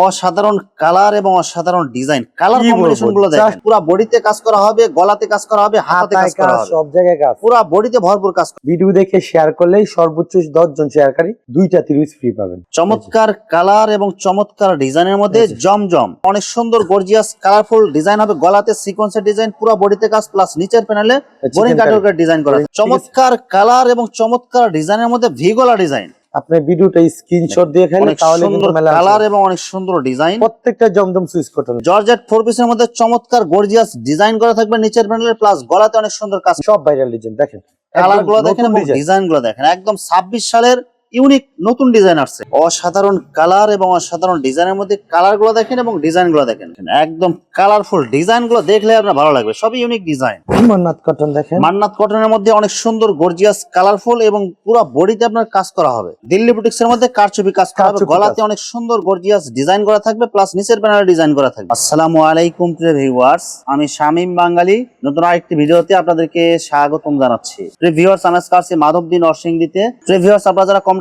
অসাধারণ কালার এবং অসাধারণ ডিজাইন। কালার কম্বিনেশনগুলো দেখেন। পুরো বডিতে কাজ করা হবে গলাতে কাজ করা হবে হাতায় কাজ করা হবে। সব জায়গায় কাজ। পুরো বডিতে ভরপুর কাজ ভিডিও দেখে শেয়ার করলেই সর্বোচ্চ দশ জন শেয়ারকারী দুইটা তিরিশ ফ্রি পাবেন। চমৎকার কালার এবং চমৎকার ডিজাইনের মধ্যে জমজম। অনেক সুন্দর গর্জিয়াস কালারফুল ডিজাইন হবে। গলাতে সিকোয়েন্সের ডিজাইন পুরো বডিতে কাজ প্লাস নিচের প্যানেলে বোরিং কাটওয়ার্কের ডিজাইন করা। চমৎকার কালার এবং চমৎকার ডিজাইনের মধ্যে ভিগোলা ডিজাইন আপনি ভিডিওটা স্ক্রিনশট দিয়ে খেলে তাহলে সুন্দর কিন্তু মেলা কালার এবং অনেক সুন্দর ডিজাইন প্রত্যেকটা Zamzam Swiss cotton. Georgette four পিসের মধ্যে চমৎকার গর্জিয়াস ডিজাইন করা থাকবে নিচের প্যানেলে প্লাস গলাতে অনেক সুন্দর কাজ সব ভাইরাল ডিজাইন দেখেন। কালারগুলো দেখেন এবং ডিজাইনগুলো দেখেন। একদম ছাব্বিশ সালের ইউনিক নতুন ডিজাইন আসছে। অসাধারণ কালার এবং অসাধারণ ডিজাইনের মধ্যে কালারগুলো দেখেন এবং ডিজাইনগুলো দেখেন। একদম কালারফুল ডিজাইনগুলো দেখলে আপনার ভালো লাগবে সবই ইউনিক ডিজাইন। মান্নাত কটন দেখেন। মান্নাত কটনের মধ্যে অনেক সুন্দর গর্জিয়াস কালারফুল এবং পুরো বডিতে আপনার কাজ করা হবে। দিল্লি বুটিক্স এর মধ্যে কারচুপি কাজ করা হবে গলাতে অনেক সুন্দর গর্জিয়াস ডিজাইন করা থাকবে প্লাস নিচের প্যানেলে ডিজাইন করা থাকবে। আসসালামু আলাইকুম প্রিয় ভিউয়ার্স আমি শামীম বাঙালি নতুন আরেকটি ভিডিওতে আপনাদেরকে স্বাগতম জানাচ্ছি। প্রিয় ভিউয়ার্স আমি আজকে মাধবদী নরসিংদীতে। প্রিয় ভিউয়ার্স আপনারা যারা কম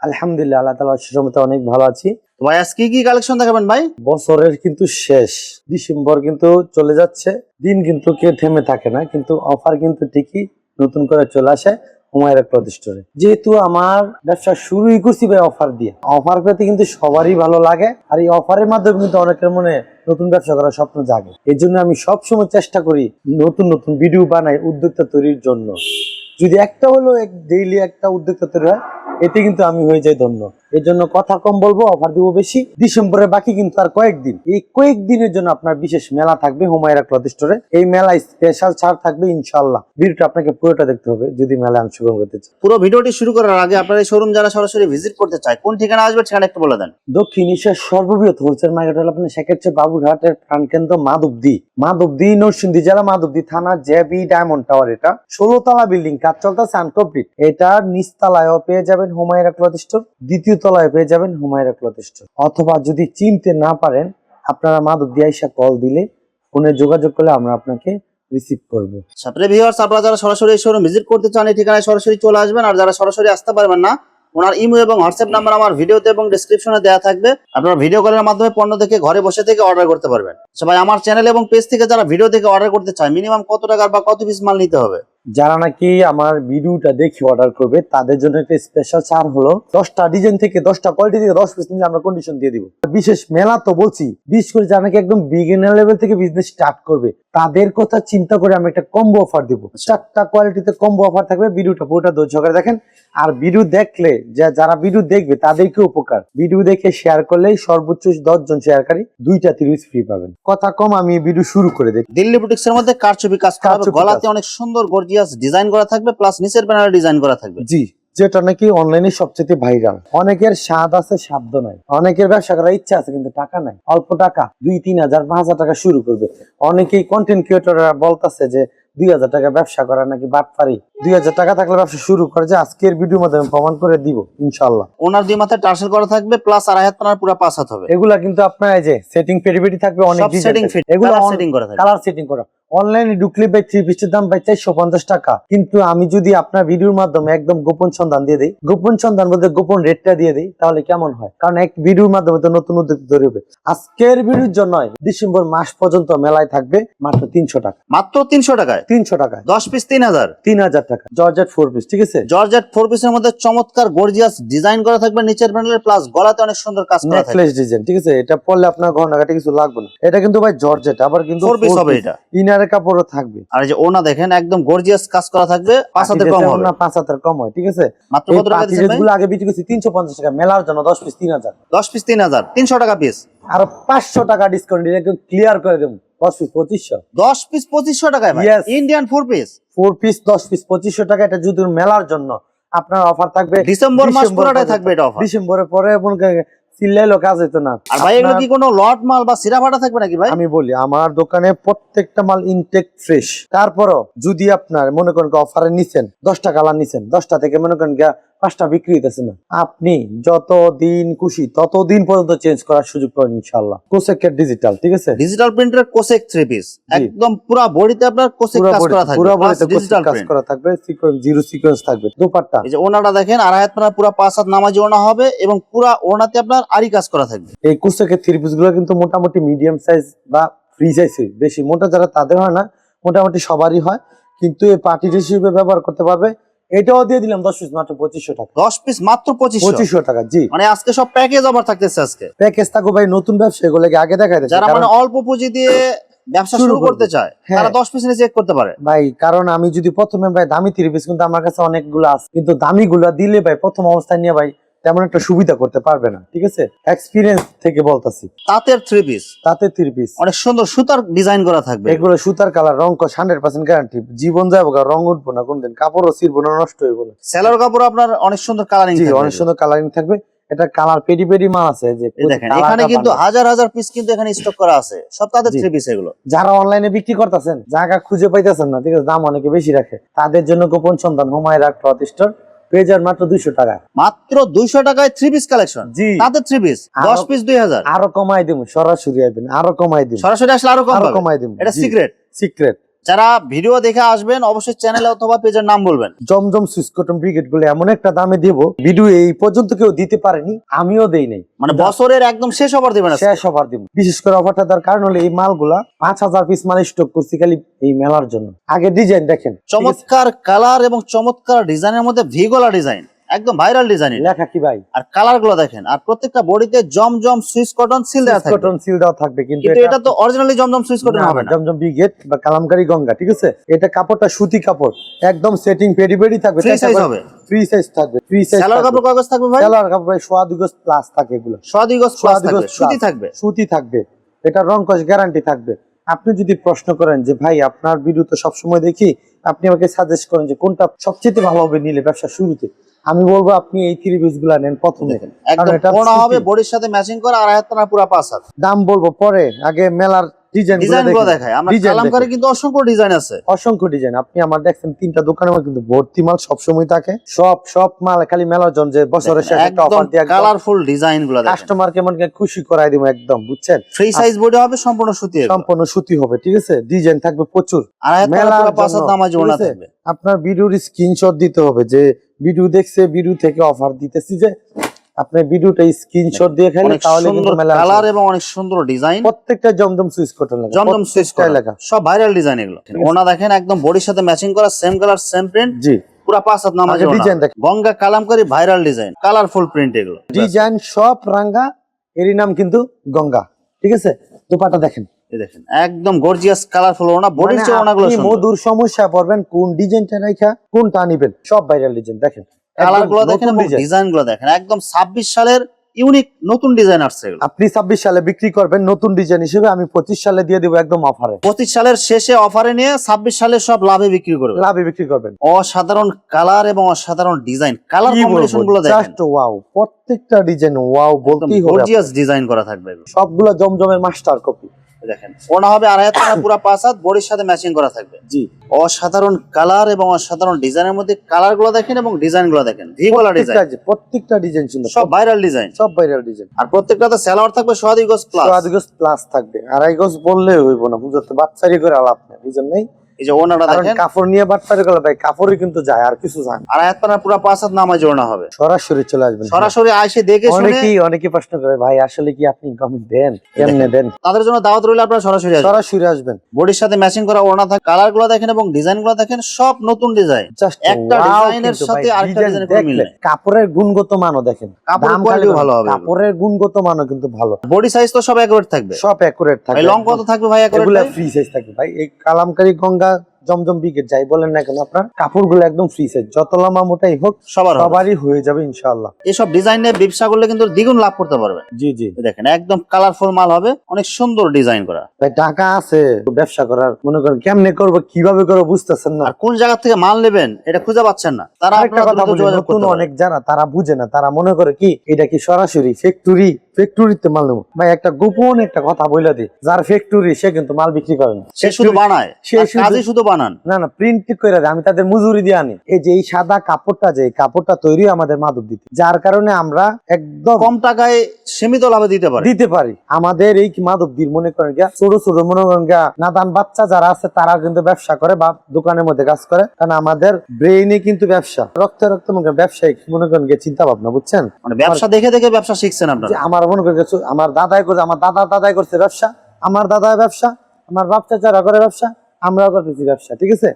আলহামদুলিল্লাহ আল্লাহ তাআলার সুসমতে অনেক ভালো আছি। ভাই আজকে কি কালেকশন দেখাবেন ভাই? বছরের কিন্তু শেষ। ডিসেম্বর কিন্তু চলে যাচ্ছে। দিন কিন্তু কে থেমে থাকে না কিন্তু অফার কিন্তু ঠিকই নতুন করে চলে আসে হুমায়রা স্টোরে যেহেতু আমার ব্যবসা শুরুই করছি ভাই অফার দিয়ে। অফার পেতে কিন্তু সবারই ভালো লাগে আর এই অফারের মাধ্যমে কিন্তু অনেকের মনে নতুন ব্যবসা করার স্বপ্ন জাগে। এই জন্য আমি সবসময় চেষ্টা করি নতুন নতুন ভিডিও বানাই উদ্যোক্তা তৈরির জন্য। যদি একটা হলো ডেইলি একটা তৈরি হয় এতে কিন্তু আমি হয়ে যাই ধন্য। এর জন্য কথা কম বলব অফার দিব বেশি। ডিসেম্বরের বাকি কিন্তু আর কয়েকদিন। এই কয়েকদিনের জন্য আপনার বিশেষ মেলা থাকবে হুমায়রা ক্লথ স্টোরে। এই মেলায় স্পেশাল ছাড় থাকবে ইনশাল্লাহ ভিডিওটা আপনাকে পুরোটা দেখতে হবে যদি মেলায় অংশগ্রহণ করতে চান। পুরো ভিডিওটি শুরু করার আগে আপনার এই শোরুম যারা সরাসরি ভিজিট করতে চায় কোন ঠিকানা আসবে ঠিকানা একটু বলে দেন। দক্ষিণ এশিয়ার সর্ববৃহৎ হোলসেল মার্কেট হলো আপনার সেক্ষেত্রে বাবুরহাটের প্রাণকেন্দ্র মাধবদী। মাধবদী নরসিংদী জেলা মাধবদী থানা জেবি ডায়মন্ড টাওয়ার এটা। ষোলো তলা বিল্ডিং কাজ চলতেছে আনকমপ্লিট এটার নিচতলায়ও পেয়ে যাবেন হুমায়রা ক্লথ স্টোর। দ্বিতীয় তলায় পেয়ে যাবেন হুমায়রা ক্লথ স্টোর। অথবা যদি চিনতে না পারেন, আপনারা মাদক আইসা কল দিলে ফোনে যোগাযোগ করলে আমরা আপনাকে রিসিভ করব। সাথে ভিউয়ার্স, আপনারা যারা সরাসরি শোরুম ভিজিট করতে চান, এই ঠিকানায় সরাসরি চলে আসবেন। আর যারা সরাসরি আসতে পারবেন না ওনার ইমো এবং হোয়াটসঅ্যাপ নাম্বার আমার ভিডিওতে এবং ডেসক্রিপশনে দেওয়া থাকবে। আপনারা ভিডিও কলের মাধ্যমে পণ্য দেখে ঘরে বসে থেকে অর্ডার করতে পারবেন। সবাই আমার চ্যানেল এবং পেজ থেকে যারা ভিডিও দেখে অর্ডার করতে চায় মিনিমাম কত টাকার বা কত পিস মাল নিতে হবে? যারা নাকি আমার ভিডিওটা দেখে অর্ডার করবে তাদের জন্য একটা স্পেশাল ছাড় হলো দশটা ডিজাইন থেকে দশটা কোয়ালিটি থেকে দশ পিস নিলে আমরা কন্ডিশন দিয়ে দিব। বিশেষ মেলা তো বলছি বিশেষ করে যারা নাকি একদম বিগিনার লেভেল থেকে বিজনেস স্টার্ট করবে তাদের কথা চিন্তা করে আমি একটা কম্বো অফার দিব। চারটা কোয়ালিটিতে কম্বো অফার থাকবে ভিডিওটা পুরোটা ধৈর্য সহকারে দেখেন। আর ভিডিও দেখলে যা- যারা ভিডিও দেখবে তাদেরকে উপকার। ভিডিও দেখে শেয়ার করলেই সর্বোচ্চ দশ জন শেয়ারকারী দুইটা তিরিশ ফ্রি পাবেন। কথা কম আমি ভিডিও শুরু করে দিই দিল্লি বুটিক্স এর মধ্যে কারচুপি কাজ করা গলাতে অনেক সুন্দর গর্জিয়াস ডিজাইন করা থাকবে প্লাস নিচের প্যানেলে ডিজাইন করা থাকবে। জি যেটা নাকি অনলাইনে সবচেয়ে ভাইরাল অনেকের স্বাদ আছে সাধ্য নাই। অনেকের ব্যবসা করার ইচ্ছা আছে কিন্তু টাকা নাই। অল্প টাকা দুই তিন হাজার পাঁচ হাজার টাকা শুরু করবে। অনেকেই কন্টেন্ট ক্রিয়েটররা বলতেছে যে দুই হাজার টাকা ব্যবসা করা নাকি বাটপারি দুই হাজার টাকা থাকলে ব্যবসা শুরু করে যে আজকের ভিডিও মাধ্যমে প্রমাণ করে দিব ইনশাল্লাহ ওনার দুই মাথায় টার্সেল করা থাকবে প্লাস আড়াই হাত পানার পুরো পাঁচ হাত হবে। এগুলা কিন্তু আপনার এই যে সেটিং পেটি পেটি থাকবে অনেক সেটিং ফিট এগুলো সেটিং করা থাকবে। কালার সেটিং করা। অনলাইনে ঢুকলে ভাই থ্রি পিসের দাম ভাই চারশো পঞ্চাশ টাকা। কিন্তু আমি যদি আপনার ভিডিওর মাধ্যমে একদম গোপন সন্ধান দিয়ে দিই গোপন সন্ধান বলতে গোপন রেটটা দিয়ে দিই তাহলে কেমন হয়? কারণ এক ভিডিওর মাধ্যমে তো নতুন উদ্যোগ তৈরি হবে। আজকের ভিডিওর জন্য ডিসেম্বর মাস পর্যন্ত মেলায় থাকবে মাত্র তিনশো টাকা। মাত্র তিনশো টাকায়? তিনশো টাকায়। দশ পিস তিন হাজার? তিন হাজার টাকা। জর্জেট ফোর পিস ঠিক আছে? জর্জেট ফোর পিসের মধ্যে চমৎকার গর্জিয়াস ডিজাইন করা থাকবে নিচের প্যানেলে প্লাস গলাতে অনেক সুন্দর কাজ করা থাকবে। নেকলেস ডিজাইন ঠিক আছে? এটা পরলে আপনার গহনাঘাটে কিছু লাগবে না। এটা কিন্তু ভাই জর্জেট আবার কিন্তু ফোর পিস হবে এটা। ইনারের কাপড়ও থাকবে। আর এই যে ওনা দেখেন একদম গর্জিয়াস কাজ করা থাকবে পাঁচ হাতে কম হবে। না পাঁচ হাজার কম হয় ঠিক আছে? মাত্র কত টাকা দিচ্ছেন ভাই? আগে বিক্রি করছি তিনশো পঞ্চাশ টাকা মেলার জন্য দশ পিস তিন হাজার। দশ পিস তিন হাজার তিনশো টাকা পিস আর পাঁচশো টাকা ডিসকাউন্ট দিয়ে একদম ক্লিয়ার করে দেবো দশ পিস পঁচিশশো। দশ পিস পঁচিশশো টাকায় ভাই? Indian four piece four piece দশ পিস পঁচিশশো টাকা এটা যদি মেলার জন্য। আপনার অফার থাকবে ডিসেম্বর মাস পুরোটাই থাকবে এটা অফার ডিসেম্বরের পরে চিল্লাইলো কাজ হইতো না। আর ভাই এগুলো কি কোনো লট মাল বা সিরা ফাটা থাকবে নাকি ভাই? আমি বলি আমার দোকানে প্রত্যেকটা মাল ইনটেক ফ্রেশ তারপরও যদি আপনার মনে করেন অফারে নিছেন দশটা কালার নিছেন দশটা থেকে মনে করেন পাঁচটা বিক্রি হইতেছে না। আপনি যত দিন খুশি তত দিন পর্যন্ত চেঞ্জ করার সুযোগ পাবেন ইনশাল্লাহ কোসেকের ডিজিটাল ঠিক আছে? ডিজিটাল প্রিন্টের কোসেক থ্রি পিস একদম পুরো বডিতে আপনার কোসেক কাজ করা থাকবে পুরো বডিতে ডিজিটাল কাজ করা থাকবে সিকোয়েন্স জিরো সিকোয়েন্স থাকবে দুপাট্টা। এই যে ওনাটা দেখেন আর হাত আপনার পুরো পাঁচ হাত নামাজি ওনা হবে এবং পুরো ওনাতে আপনার আরি কাজ করা থাকবে। এই কোসেকের থ্রি পিসগুলো কিন্তু মোটামুটি মিডিয়াম সাইজ বা ফ্রি সাইজ বেশি। মোটা যারা তাদের হয় না মোটামুটি সবারই হয়। কিন্তু এই পার্টি হিসেবে ব্যবহার করতে পারবে এটাও দিয়ে দিলাম দশ পিস মাত্র পঁচিশশো টাকা। দশ পিস মাত্র পঁচিশশো? টাকা জি। মানে আজকে সব প্যাকেজ আবার থাকতেছে আজকে? প্যাকেজ থাকো ভাই নতুন ব্যবসা এগুলোকে আগে দেখা যাচ্ছে যারা মানে অল্প পুঁজি দিয়ে ব্যবসা শুরু করতে চায় হ্যাঁ। তারা দশ পিস নিয়ে চেক করতে পারে। ভাই কারণ আমি যদি প্রথমে ভাই দামি থ্রি পিস কিন্তু আমার কাছে অনেকগুলো আছে কিন্তু দামি গুলা দিলে ভাই প্রথম অবস্থায় নিয়ে ভাই তেমন একটা সুবিধা করতে পারবে না ঠিক আছে? এক্সপিরিয়েন্স থেকে বলতাছি। তাঁতের থ্রি পিস তাতে থ্রি পিস অনেক সুন্দর সুতার ডিজাইন করা থাকবে। এগুলো সুতার কালার রং কস হান্ড্রেড পার্সেন্ট গ্যারান্টি জীবন যাব রং উঠবো না কোনদিন। কাপড়ও ছিড়বো না নষ্ট হইবো না। সেলার কাপড় আপনার অনেক সুন্দর কালারিং অনেক সুন্দর কালারিং থাকবে। এটা কালার পেডি পেডি মাল আছে যে দেখেন এখানে কিন্তু হাজার হাজার পিস কিন্তু এখানে স্টক করা আছে। সব তাদের থ্রি পিস এগুলো। যারা অনলাইনে বিক্রি করতেছেন জায়গা খুঁজে পাইতেছেন না ঠিক আছে? দাম অনেকে বেশি রাখে। তাদের জন্য গোপন সন্ধান হুমায়রা ক্লথ স্টোর। পেয়ে যান মাত্র দুইশো টাকা। মাত্র দুইশো টাকায় থ্রি পিস কালেকশন জি। তাদের থ্রি পিস দশ পিস দুই হাজার? আরও কমাই দিব সরাসরি আসবেন আরও কমাই দিব সরাসরি আসলে আরও কম কমাই দিব এটা সিক্রেট সিক্রেট যারা ভিডিও দেখে আসবেন অবশ্যই চ্যানেলে অথবা পেজের নাম বলবেন। জমজম সুইচ কটন ব্রিগেডগুলো এমন একটা দামে দিব ভিডিও এই পর্যন্ত কেউ দিতে পারেনি আমিও দেই নাই। মানে বছরের একদম শেষ অফার দিবেন। শেষ অফার দিব। বিশেষ করে অফারটা দেওয়ার কারণ হলো এই মালগুলা পাঁচ হাজার পিস মাল স্টক করছি খালি এই মেলার জন্য। আগে ডিজাইন দেখেন। চমৎকার কালার এবং চমৎকার ডিজাইনের মধ্যে ভিগোলা ডিজাইন একদম ভাইরাল ডিজাইন লেখা কি ভাই? আর কালারগুলো দেখেন আর প্রত্যেকটা বডিতে জমজম সুইচ কটন সিল দেওয়া থাকবে কটন সিল দেওয়া থাকবে কিন্তু এটা তো অরিজিনালি জমজম সুইচ কটন হবে না। জমজম ব্রিগেড বা কালামকারি গঙ্গা ঠিক আছে? এটা কাপড়টা সুতি কাপড় একদম সেটিং পেডি পেডি থাকবে। ফ্রি সাইজ হবে। ফ্রি সাইজ থাকবে ফ্রি সাইজ সেলার কাপড় কাগজ থাকবে ভাই? সেলার কাপড় ভাই সোয়া দুই গজ প্লাস থাকে এগুলো। সোয়া প্লাস দুই গজ থাকবে সুতি থাকবে। সুতি থাকবে। এটা রং কস গ্যারান্টি থাকবে। আপনি যদি প্রশ্ন করেন যে ভাই আপনার ভিডিও তো সবসময় দেখি আপনি আমাকে সাজেস্ট করেন যে কোনটা সবচেয়ে ভালো হবে নিলে ব্যবসা শুরুতে? আমি বলব আপনি এই থ্রি পিসগুলা নেন প্রথমে একদম। হবে বডির সাথে ম্যাচিং করা আর হাত না পুরো পাঁচ হাত দাম বলব পরে আগে মেলার ডিজাইনগুলো দেখায় আমরা কিন্তু অসংখ্য ডিজাইন আছে। অসংখ্য ডিজাইন আপনি আমার দেখছেন তিনটা দোকানের মধ্যে কিন্তু ভর্তি মাল সবসময় থাকে। সব সব মাল খালি মেলার জন্য যে বছরের শেষে একটা অফার দিয়ে কালারফুল ডিজাইনগুলো কেমন খুশি করাই দিব একদম বুঝছেন? ফ্রি সাইজ বডি হবে সম্পূর্ণ সুতি সম্পূর্ণ সুতি হবে ঠিক আছে? ডিজাইন থাকবে প্রচুর। আর মেলার নামাজ ঠিক ওনা থাকবে। আপনার ভিডিওর স্ক্রিনশট দিতে হবে যে ভিডিও দেখছে ভিডিও থেকে অফার দিতেছি যে আপনার ভিডিওটা স্ক্রিনশট দিয়ে খেলে তাহলে কিন্তু মেলা কালার এবং অনেক সুন্দর ডিজাইন প্রত্যেকটা জমজম সুইচ কটন লাগে জমজম সুইচ প্রত্যেকটা এলাকা সব ভাইরাল ডিজাইন এগুলো। ওনা দেখেন একদম বডির সাথে ম্যাচিং করা সেম কালার সেম প্রিন্ট জি। পুরো পাঁচ হাত নামাজ ডিজাইন দেখেন। Ganga kalamkari viral design colourful print এগুলো। ডিজাইন সব রাঙ্গা এরই নাম কিন্তু গঙ্গা। ঠিক আছে? দোপাটা দেখেন। দেখেন একদম গর্জিয়াস কালারফুল ওনা। বডির মানে চেয়ে ওনাগুলো মধুর সমস্যা পড়বেন কোন ডিজাইনটা রাখা কোনটা নিবেন সব ভাইরাল ডিজাইন দেখেন। কালারগুলো দেখেন নতুন ডিজাইনগুলো দেখেন। একদম ছাব্বিশ সালের ইউনিক নতুন ডিজাইন আসছে এগুলো। আপনি ছাব্বিশ সালে বিক্রি করবেন নতুন ডিজাইন হিসেবে আমি পঁচিশ সালে দিয়ে দিব একদম অফারে পঁচিশ সালের শেষে অফারে নিয়ে ছাব্বিশ সালে সব লাভে বিক্রি করবে লাভে বিক্রি করবেন। অসাধারণ কালার এবং অসাধারণ ডিজাইন কালার কম্বিনেশনগুলো দেখেন। জাস্ট ওয়াও প্রত্যেকটা ডিজাইন ওয়াও বলতেই হবে গর্জিয়াস ডিজাইন করা থাকবে। সবগুলো জমজমের মাস্টার কপি দেখেন। ওনা হবে আড়াই হাত পুরো পাঁচ হাত বডির সাথে ম্যাচিং করা থাকবে। জি। অসাধারণ কালার এবং অসাধারণ ডিজাইনের মধ্যে কালারগুলো দেখেন এবং ডিজাইনগুলো দেখেন। ভিগোলা ডিজাইন প্রত্যেকটা ডিজাইন সুন্দর। সব ভাইরাল ডিজাইন সব ভাইরাল ডিজাইন আর প্রত্যেকটাতে স্যালোয়ার থাকবে সোয়াদি গজ প্লাস সোয়াদি গজ প্লাস থাকবে। আড়াই গজ বললে হইব না বুঝতে বাচ্চারি করে আলাপ নেই বুঝেন নেই? এই যে ওনাটা কারণ দেখেন। কাপড় নিয়ে ভাই কাপড়ই কিন্তু যায় আর কিছু যায় পানা পুরো পাঁচ হাত হবে। সরাসরি চলে আসবেন সরাসরি আইসে দেখে শুনে অনেকেই অনেকেই প্রশ্ন করে ভাই আসলে কি আপনি দেন? কেমনে দেন? তাদের জন্য দাওয়াত রইলে আপনারা সরাসরি আসবেন। সরাসরি আসবেন। বডির সাথে ম্যাচিং করা থাকে কালারগুলো দেখেন এবং ডিজাইনগুলো দেখেন সব নতুন ডিজাইন জাস্ট একটা ডিজাইনের সাথে আরেকটা ডিজাইনের কোনো মিল নেই। কাপড়ের গুণগত মানও দেখেন। কাপড়ের quality খালি ভালো হবে। কাপড়ের গুণগত মানও কিন্তু ভালো। বডি সাইজ তো সব একুরেট থাকবে। সব একুরেট থাকবে। লং কত থাকবে ভাই একুরেট এগুলা ফ্রি সাইজ থাকবে। ভাই এই কালামকারী গঙ্গা জমজম বিকেট যাই বলেন না কেন আপনার কাপড়গুলো একদম ফ্রি সাইজ যত লম্বা মোটাই হোক সবার। সবারই হয়ে যাবে ইনশাআল্লাহ। এসব ডিজাইন নিয়ে ব্যবসা করলে কিন্তু দ্বিগুণ লাভ করতে পারবে। জি জি। দেখেন একদম কালারফুল মাল হবে অনেক সুন্দর ডিজাইন করা। ভাই টাকা আছে ব্যবসা করার মনে করেন কেমনে করব কীভাবে করব বুঝতেছেন না। কোন জায়গা থেকে মাল নেবেন এটা খুঁজে পাচ্ছেন না। তারা একটা কথা বলি নতুন অনেক যারা তারা বুঝে না তারা মনে করে কি এটা কি সরাসরি ফ্যাক্টরি ফ্যাক্টরিতে মাল নেব। ভাই একটা গোপন একটা কথা বলে দিই যার ফ্যাক্টরি সে কিন্তু মাল বিক্রি করে না। সে শুধু বানায় সে কাজে শুধু বানান। না না প্রিন্ট করে দেয় আমি তাদের মজুরি দিয়ে আনি। এই যে এই সাদা কাপড়টা যে কাপড়টা তৈরি আমাদের মাদক দিতে। যার কারণে আমরা একদম কম টাকায় সীমিত লাভে দিতে পারে। দিতে পারি। আমাদের এই মাদক দির মনে করেন গিয়া ছোট ছোট মনে করেন গিয়া নাদান বাচ্চা যারা আছে তারা কিন্তু ব্যবসা করে বা দোকানের মধ্যে কাজ করে। কারণ আমাদের ব্রেইনে কিন্তু ব্যবসা। রক্তে রক্তে মনে করেন ব্যবসায়িক মনে করেন গিয়ে চিন্তা ভাবনা বুঝছেন? মানে ব্যবসা দেখে দেখে ব্যবসা শিখছেন আপনারা। আমার মনে করেন গিয়ে আমার দাদাই করে আমার দাদা দাদাই করছে ব্যবসা আমার দাদা ব্যবসা আমার বাপ চাচারা করে ব্যবসা আমরাও করতেছি ব্যবসা ঠিক আছে?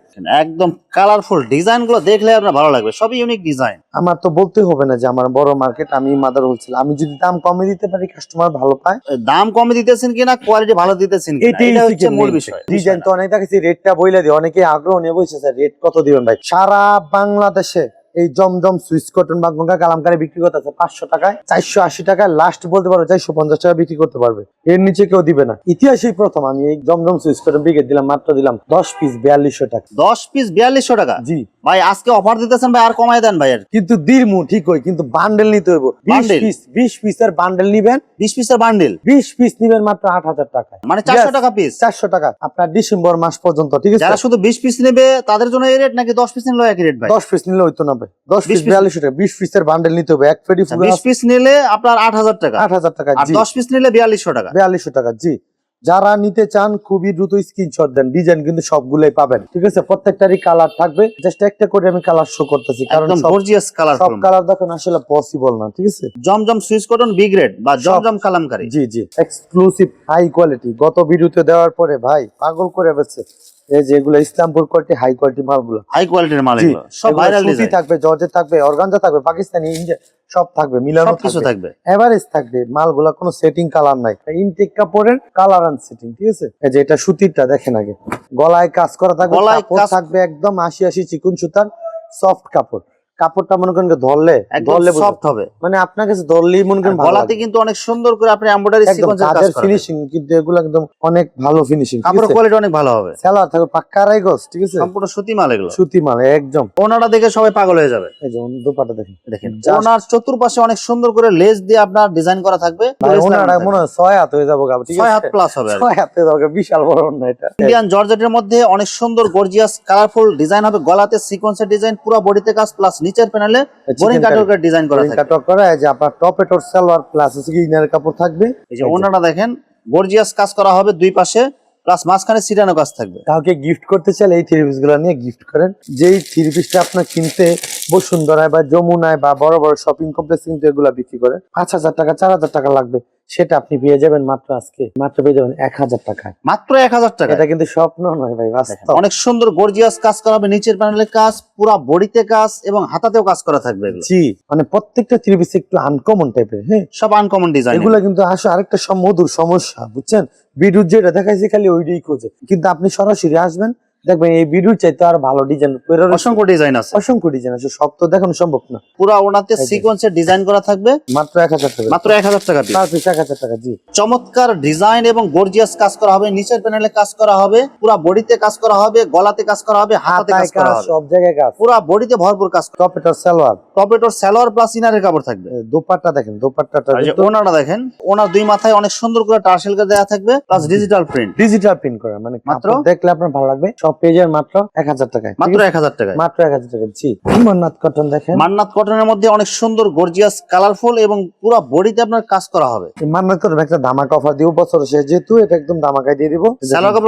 একদম কালারফুল ডিজাইনগুলো দেখলে আপনার ভালো লাগবে সবই ইউনিক ডিজাইন আমার তো বলতে হবে না যে আমার বড় মার্কেট আমি মাদার হোলসেল আমি যদি দাম কমে দিতে পারি কাস্টমার ভালো পায়। দাম কমে দিতেছেন কিনা কোয়ালিটি ভালো দিতেছেন কিনা এটা হচ্ছে মূল বিষয়। ডিজাইন তো অনেক দেখেছি রেটটা বইলে দিই অনেকে আগ্রহ নিয়ে বসে স্যার রেট কত দিবেন ভাই? সারা বাংলাদেশে এই জমজম সুইস কটন বা গঙ্গা কালামকারে বিক্রি করতে আছে পাঁচশো টাকায় চারশো আশি টাকায় লাস্ট বলতে পারো চারশো পঞ্চাশ টাকা বিক্রি করতে পারবে। এর নিচে কেউ দিবে না। ইতিহাসেই প্রথম আমি এই জমজম সুইস কটন বিক্রি দিলাম মাত্র দিলাম দশ পিস বিয়াল্লিশশো টাকা। দশ পিস বিয়াল্লিশশো টাকা? জি। ভাই আজকে অফার দিতেছেন ভাই আর কমাই দেন ভাই আর কিন্তু দিরমু ঠিক হয় কিন্তু বান্ডেল নিতে হইব। বিশ? পিস বিশ পিসের বান্ডেল নিবেন। বিশ পিসের বান্ডিল বিশ পিস নিবেন মাত্র আট হাজার টাকায়। মানে চারশো টাকা পিস চারশো টাকা আপনার ডিসেম্বর মাস পর্যন্ত ঠিক আছে? যারা শুধু বিশ পিস নেবে তাদের জন্য এই রেট নাকি দশ পিস নিলে একই রেট ভাই? দশ পিস নিলে হইতো না ভাই। দশ পিস বিয়াল্লিশ টাকা বিশ পিসের বান্ডেল নিতে হবে। এক পেটি আচ্ছা, বিশ পিস নিলে আপনার আট হাজার টাকা। আট হাজার টাকা দশ পিস নিলে বিয়াল্লিশশো টাকা। বিয়াল্লিশশো টাকা জি। যারা নিতে চান খুবই দ্রুত স্ক্রিনশট দেন। ডিজাইন কিন্তু সবগুলোই পাবেন। ঠিক আছে? প্রত্যেকটারই কালার থাকবে। জাস্ট একটা করে আমি কালার শো করতেছি। কারণ গর্জিয়াস কালার সব কালার দেখেন আসলে পসিবল না। ঠিক আছে? Zamzam Swiss cotton B grade বা জমজম কালামকারী। জি জি। এক্সক্লুসিভ হাই কোয়ালিটি গত ভিডিওতে দেওয়ার পরে ভাই পাগল করে বেছে এই যে ইসলামপুর কোয়ালিটি হাই কোয়ালিটি মালগুলো। হাই কোয়ালিটির মাল এগুলো সব ভাইরাল ডিজাইন থাকবে জর্জেট থাকবে অর্গানজা থাকবে পাকিস্তানি ইন্ডিয়া সব থাকবে মিলানো কিছু থাকবে। এভারেজ থাকবে মালগুলো কোনো সেটিং কালার নাই। ইনটেক কাপড়ের কালার অ্যান্ড সেটিং ঠিক আছে? এই যে এটা সুতিরটা দেখেন আগে। গলায় কাজ করা থাকবে গলায় কাপড় থাকবে একদম আশি আশি চিকুন সুতার সফট কাপড়। কাপড়টা মনে করেন ধরলে ধরলে সফট হবে। মানে আপনার কাছে ধরলেই মনে করেন গলাতে কিন্তু অনেক সুন্দর করে আপনি এমব্রয়ডারি সিকোয়েন্সের কাজ কাজের করা ফিনিশিং কিন্তু এগুলো একদম অনেক ভালো ফিনিশিং কাপড়ের কোয়ালিটি অনেক ভালো হবে। সেলার থাকবে পাক্কা গজ ঠিক আছে? সম্পূর্ণ সুতি মাল এগুলো। সুতি মাল একদম। ওনারা দেখে সবাই পাগল হয়ে যাবে। এই যে দোপাটা দেখেন। দেখেন ওনার চতুর্পাশে অনেক সুন্দর করে লেস দিয়ে আপনার ডিজাইন করা থাকবে। ওনারা মনে হয় ছয় হাত হয়ে যাবে গাবো ঠিক ছয় হাত প্লাস হবে ছয় হাত হয়ে যাব বিশাল বড় না এটা। ইন্ডিয়ান জর্জেটের মধ্যে অনেক সুন্দর গর্জিয়াস কালারফুল ডিজাইন হবে। গলাতে সিকোয়েন্সের ডিজাইন পুরো বডিতে কাজ প্লাস নিচের প্যানেলে বোরিং কাটওয়ার্কের ডিজাইন করা থাকবে। কাটক করা এই যে আপনার টপে টপ সালোয়ার প্লাস হচ্ছে ইনার কাপড় থাকবে। এই যে ওনারা দেখেন গর্জিয়াস কাজ করা হবে দুই পাশে প্লাস মাঝখানে সিটানো কাজ থাকবে। কাউকে গিফট করতে চাইলে এই থ্রি পিসগুলো নিয়ে গিফট করেন। যেই থ্রি পিসটা আপনার কিনতে বসুন্ধরায় বা যমুনায় বা বড় বড় শপিং কমপ্লেক্স কিন্তু এগুলা বিক্রি করে পাঁচ হাজার টাকা চার হাজার টাকা লাগবে। সেটা আপনি পেয়ে যাবেন মাত্র আজকে। মাত্র পেয়ে যাবেন এক হাজার টাকায়। মাত্র এক হাজার টাকা এটা কিন্তু স্বপ্ন নয় ভাই বাস্তব। অনেক সুন্দর গর্জিয়াস কাজ করা হবে নিচের প্যানেলের কাজ পুরা বডিতে কাজ এবং হাতাতেও কাজ করা থাকবে জি মানে প্রত্যেকটা থ্রি পিস একটু আনকমন টাইপের হ্যাঁ? সব আনকমন ডিজাইন এগুলা কিন্তু আসলে আরেকটা মধুর সমস্যা বুঝছেন? বিদ্যুৎ যেটা দেখাইছে খালি ওইটাই খোঁজে। কিন্তু আপনি সরাসরি আসবেন দেখবেন এই বিদ্যুৎ চাইতে আর ভালো ডিজাইন অসংখ্য ডিজাইন আছে। অসংখ্য ডিজাইন আছে সব তো দেখানো সম্ভব না। পুরা ওনাতে। সিকোয়েন্সের ডিজাইন করা থাকবে। মাত্র এক হাজার টাকা। মাত্র এক হাজার টাকা। পার পিস এক হাজার টাকা জি। চমৎকার ডিজাইন এবং গর্জিয়াস কাজ করা হবে নিচের প্যানেলে কাজ করা হবে পুরা বডিতে কাজ করা হবে গলাতে কাজ করা হবে হাতায় কাজ করা হবে। সব জায়গায় কাজ। পুরা বডিতে ভরপুর কাজ টপেটার সালোয়ার। টপেটোর সালোয়ার প্লাস ইনারের কাপড় থাকবে। দোপাট্টা দেখেন দোপাট্টাটা ওনারা দেখেন ওনার দুই মাথায় অনেক সুন্দর করে টার্সেল দেওয়া থাকবে plus digital print digital print করা মানে মাত্র? মাত্র দেখলে আপনার ভালো লাগবে। সব পেজের মাত্র এক হাজার টাকায়। মাত্র এক হাজার টাকায়। মাত্র এক হাজার টাকা জি কটন দেখেন। মান্নাত কটনের মধ্যে অনেক সুন্দর গর্জিয়াস কালারফুল এবং পুরো বডিতে আপনার কাজ করা হবে। কটন একটা ধামাকা অফার দিব বছর শেষ যেহেতু এটা একদম ধামাকায় দিয়ে দিব।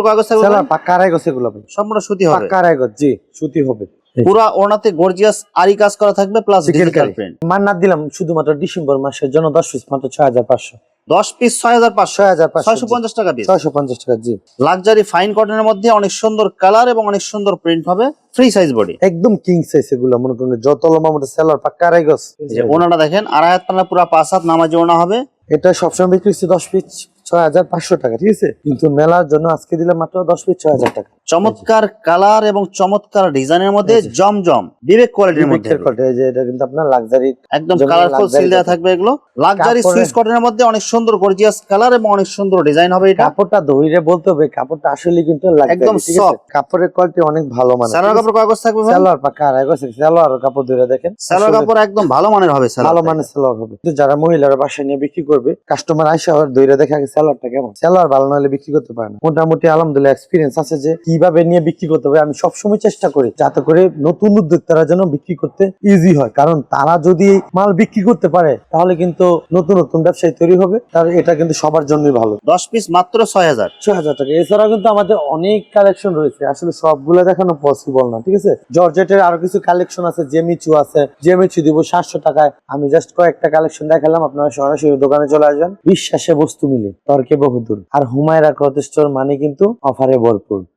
কাপড় সালোয়ার পাক্কা আড়াই গজ এগুলো সম্পূর্ণ সুতি হবে। পাক্কা আড়াই গজ জি সুতি হবে। পুরা ওনাতে গর্জিয়াস আরি কাজ করা থাকবে প্লাস ডিজিটাল প্রিন্ট মান্নাত দিলাম শুধুমাত্র ডিসেম্বর মাসের জন্য দশ পিস মাত্র ছয় হাজার পাঁচশো। দশ পিস ছয় হাজার পাঁচশো। হাজার ছয়শো পঞ্চাশ টাকা পিস ছয়শো পঞ্চাশ টাকা জি। লাক্সারি ফাইন কটনের মধ্যে অনেক সুন্দর কালার এবং অনেক সুন্দর প্রিন্ট হবে ফ্রি সাইজ বডি একদম কিং সাইজ এগুলো মনে করেন যত লম্বা মোটা সেলার পাক্কা আড়াই গজ যে ওনাটা দেখেন আড়াই হাত পানা পুরা পাঁচ হাত নামাজি ওনা হবে। এটা সবসময় বিক্রি হচ্ছে দশ পিস ছয় হাজার পাঁচশো টাকা ঠিক আছে? কিন্তু মেলার জন্য আজকে দিলে মাত্র দশ পিস ছয় হাজার টাকা। চমৎকার কালার এবং চমৎকার ডিজাইনের মধ্যে। জমজম বিবেক কোয়ালিটির মধ্যে। যে এটা কিন্তু আপনার লাক্সারি একদম কালারফুল সিল দেওয়া থাকবে এগুলো। লাক্সারি সুইস কটনের মধ্যে অনেক সুন্দর গর্জিয়াস কালার এবং অনেক সুন্দর ডিজাইন হবে এটা। কাপড়টা ধইরে বলতে হবে কাপড়টা আসলে কিন্তু একদম soft। কাপড়ের কোয়ালিটি অনেক ভালো মানে সালোয়ার কাপড় কয় কাগজ থাকবে সালোয়ার পাকা আর এগোছে সালোয়ার কাপড় ধরে দেখেন। সালোয়ার কাপড় একদম ভালো মানের হবে ভালো সালোয়ার মানে সালোয়ার হবে। কিন্তু যারা মহিলারা বাসায় নিয়ে বিক্রি করবে কাস্টমার আসে আবার ধরে দেখে আগে সালোয়ারটা কেমন? সালোয়ার ভালো না হলে বিক্রি করতে পারে না। মোটামুটি আলহামদুলিল্লাহ এক্সপিরিয়েন্স আছে যে কীভাবে নিয়ে বিক্রি করতে হবে আমি সবসময় চেষ্টা করি যাতে করে নতুন উদ্যোক্তারা যেন বিক্রি করতে ইজি হয়। কারণ তারা যদি মাল বিক্রি করতে পারে তাহলে কিন্তু নতুন নতুন ব্যবসায়ী তৈরি হবে তার এটা কিন্তু সবার জন্যই ভালো। দশ পিস মাত্র ছয় হাজার। ছয় হাজার টাকা। এছাড়াও কিন্তু আমাদের অনেক কালেকশন রয়েছে। আসলে সবগুলো দেখানো পসিবল না ঠিক আছে? জর্জেটের আরও কিছু কালেকশন আছে জেমিচু আছে। জেমিচু দিব সাতশো টাকায়। আমি জাস্ট কয়েকটা কালেকশন দেখালাম আপনারা সরাসরি দোকানে চলে আসবেন। বিশ্বাসে বস্তু মিলে তর্কে বহুদূর। আর হুমায়রা ক্লথ স্টোর মানে কিন্তু অফারে ভরপুর।